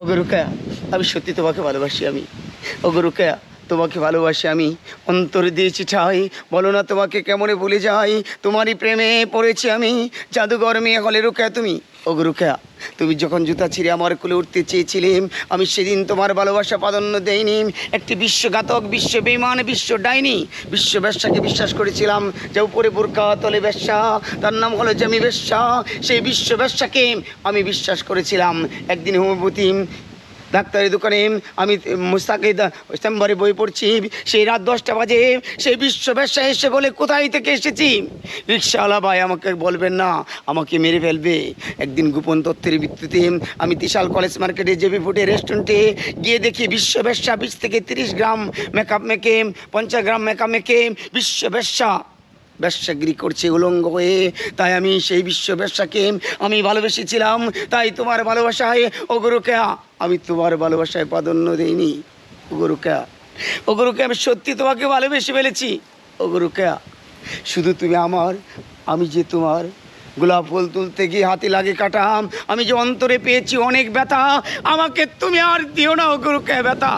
ওগো আমি সত্যি তোমাকে ভালোবাসি আমি। ওগো রুকা তোমাকে ভালোবাসি আমি। অন্তর দিয়েছি ঠাই বলো না তোমাকে কেমনে ভুলে যাই? তোমারই প্রেমে পড়েছি আমি। জাদুঘর মেয়ে হলে রুকা তুমি। ওগো তুমি যখন জুতা ছিঁড়ে আমার কোলে উঠতে চেয়েছিলেম, আমি সেদিন তোমার ভালোবাসা প্রাধান্য দেইনি। একটি বিশ্বঘাতক বিশ্ব বেমান বিশ্ব ডাইনি বিশ্ব ব্যবসাকে বিশ্বাস করেছিলাম যে উপরে বোরকা, তলে ব্যবসা তার নাম হলো জামি ব্যবসা সেই বিশ্ব ব্যবসাকে আমি বিশ্বাস করেছিলাম। একদিন হোমিওপ্যাথি ডাক্তারের দোকানে আমি মুস্তাকে চেম্বারে বই পড়ছি, সেই রাত দশটা বাজে, সেই বিশ্ব ব্যবসা এসে বলে, কোথায় থেকে এসেছি? রিক্সাওয়ালা ভাই, আমাকে বলবেন না, আমাকে মেরে ফেলবে। একদিন গোপন তথ্যের ভিত্তিতে আমি তিশাল কলেজ মার্কেটে জেবি ফুটে রেস্টুরেন্টে গিয়ে দেখি বিশ্ব ব্যবসা, বিশ থেকে তিরিশ গ্রাম মেকআপ মেকে পঞ্চাশ গ্রাম মেকআপ মেকে বিশ্ব ব্যবসা। ব্যবসাগিরি করছে উলঙ্গ হয়ে। তাই আমি সেই বিশ্ব ব্যবসাকে আমি ভালোবেসেছিলাম। তাই তোমার ভালোবাসায় ওগরুকে আমি তোমার ভালোবাসায় প্রাধান্য দেইনি। ওগরুকে ওগরুকে আমি সত্যি তোমাকে ভালোবেসে ফেলেছি। ওগরুকে শুধু তুমি আমার, আমি যে তোমার। গোলাপ ফুল তুলতে গিয়ে হাতে লাগে কাটাম আমি যে অন্তরে পেয়েছি অনেক ব্যথা, আমাকে তুমি আর দিও না ওগরুকে ব্যথা।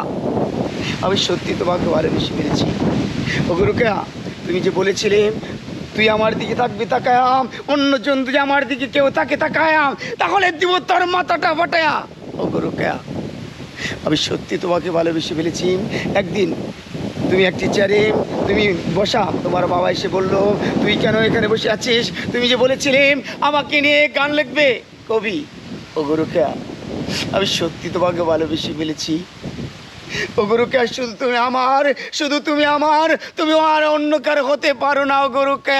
আমি সত্যি তোমাকে ভালোবেসে ফেলেছি। ওগরুকে তুমি যে বলেছিলে তুই আমার দিকে থাকবি তাকায়াম অন্যজন তুই আমার দিকে কেউ তাকে তাকায়াম, তাহলে দিব তোর মাথাটা ফাটায়া। ও গরু কেয়া আমি সত্যি তোমাকে ভালোবেসে ফেলেছি। একদিন তুমি একটি চেয়ারে তুমি বসা, তোমার বাবা এসে বলল, তুই কেন এখানে বসে আছিস? তুমি যে বলেছিলে আমাকে নিয়ে গান লিখবে। কবি ও গরু কেয়া আমি সত্যি তোমাকে ভালোবেসে ফেলেছি। ও গুরুকে শুধু তুমি আমার, শুধু তুমি আমার, তুমি আর অন্য কার হতে পারো না, ও গুরুকে।